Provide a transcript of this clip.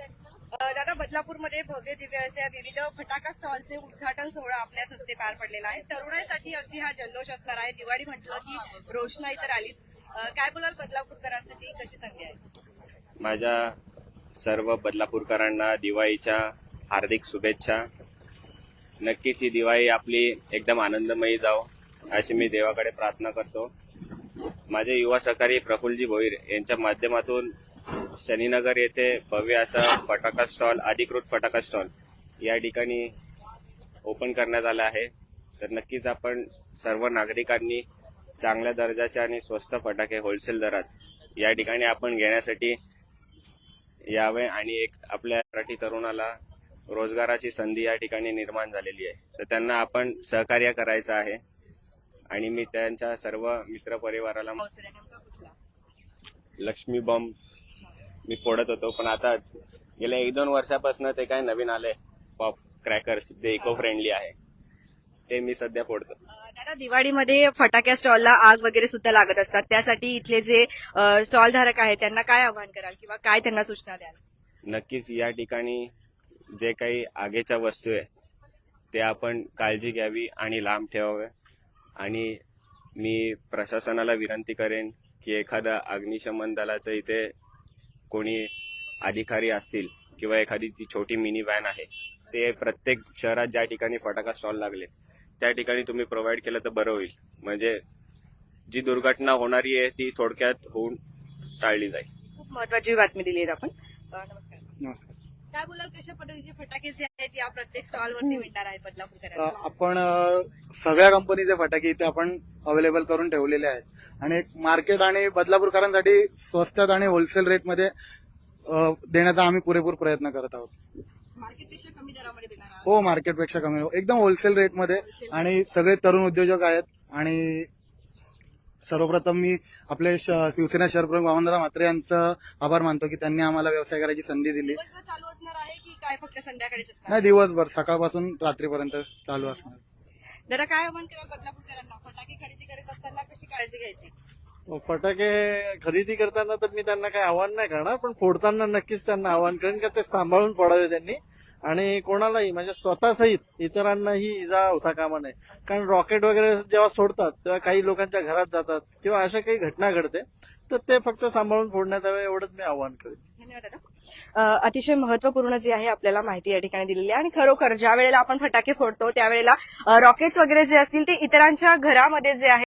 दादा बदलापूरमध्ये भव्य दिव्य असे विविध फटाका स्टॉलचे उद्घाटन सोहळा आपल्याच हस्ते पार पडलेला आहे. तरुणाईसाठी अगदी हा जल्लोष असणार आहे. दिवाळी म्हटलं की रोषणाई तर आलीच. काय बोलाल बदलापूरकरांसाठी? कशी संधी आहे? माझ्या सर्व बदलापूरकरांना दिवाळीच्या हार्दिक शुभेच्छा. नक्कीच ही दिवाळी आपली एकदम आनंदमयी जाओ अशी मी देवाकडे प्रार्थना करतो. माझे युवा सहकारी प्रफुल्लजी भोईर यांच्या माध्यमातून शनीनगर येथे भव्य असा फटाका स्टॉल अधिकृत फटाका स्टॉल या ठिकाणी ओपन करण्यात आला आहे. तर नक्कीच आपण सर्व नागरिकांनी चांगल्या दर्जाचे आणि स्वस्त फटाके होलसेल दरात या ठिकाणी आपण घेण्यासाठी यावे आणि एक आपल्या मराठी तरुणाला रोजगाराची संधी या ठिकाणी निर्माण झालेली आहे. तर त्यांना आपण सहकार्य करायचं आहे आणि मी त्यांच्या सर्व मित्रपरिवाराला लक्ष्मी बॉम्ब मी फोडत होतो. पण आता गेल्या एक दोन वर्षापासून ते काय नवीन आले पॉप क्रॅकर्स ते इको फ्रेंडली आहे. ते मी सध्या फोडतो. दादा दिवाळीमध्ये फटाक्या स्टॉलला आग वगैरे सुद्धा लागत असतात. त्यासाठी इथले जे स्टॉल धारक आहेत त्यांना काय आवाहन कराल किंवा काय त्यांना सूचना द्याल? नक्कीच या ठिकाणी जे काही आगीच्या वस्तू आहे ते आपण काळजी घ्यावी आणि लांब ठेवावे. आणि मी प्रशासनाला विनंती करेन की एखादा अग्निशमन दलाचं इथे कोणी अधिकारी असतील किंवा एखादी जी छोटी मिनी व्हॅन आहे ते प्रत्येक शहरात ज्या ठिकाणी फटाका स्टॉल लागले त्या ठिकाणी तुम्ही प्रोव्हाइड केलं तर बरं होईल. म्हणजे जी दुर्घटना होणारी आहे ती थोडक्यात होऊन टाळली जाईल. खूप महत्वाची बातमी दिली आहे आपण. अ, नमस्कार. नमस्कार. काय बोलाल कशा पद्धतीचे फटाके जे आहेत या प्रत्येक स्टॉलवरती मिळणार आहेत बदलापूरकरांना? अ, आपण सगळ्या कंपनीचे फटाके इथे आपण अवेलेबल करून ठेवलेले आहेत. आणि मार्केट आणि बदलापूरकरांसाठी स्वस्तात आणि होलसेल रेटमध्ये देण्याचा आम्ही पुरेपूर प्रयत्न करत आहोत. मार्केटपेक्षा कमी दरामध्ये देणार हो मार्केटपेक्षा कमी. एकदम होलसेल रेटमध्ये आणि सगळे तरुण उद्योजक आहेत आणि सर्वप्रथम मी आपले श- शिवसेना शहरप्रमुख वामनदादा म्हात्रे यांचं आभार मानतो की त्यांनी आम्हाला व्यवसाय करायची संधी दिली. दिवसभर चालू असणार आहे की काय फक्त संध्याकाळीच असणार? नाही दिवसभर सकाळपासून रात्रीपर्यंत चालू असणार. जरा काय आव्हान केलं बदलापूरकरांना? फटाके खरेदी करत असताना कशी काळजी घ्यायची? फटाके खरेदी करताना तर मी त्यांना काही आव्हान नाही करणार पण फोडताना नक्कीच त्यांना आव्हान करेन का ते सांभाळून फोडावे त्यांनी. आणि कोणालाही म्हणजे स्वतःसहित इतरांनाही इजा होता कामा नये. कारण रॉकेट वगैरे जेव्हा सोडतात तेव्हा काही लोकांच्या घरात जातात किंवा अशा काही घटना घडते तर ते फक्त सांभाळून फोडण्यात यावे एवढंच मी आव्हान करेन. अतिशय महत्त्वपूर्ण जे आहे आपल्याला माहिती या ठिकाणी दिलेली आहे. आणि खरोखर ज्या वेळेला आपण फटाके फोडतो त्यावेळेला रॉकेट्स वगैरे जे असतील ते इतरांच्या घरामध्ये जे आहे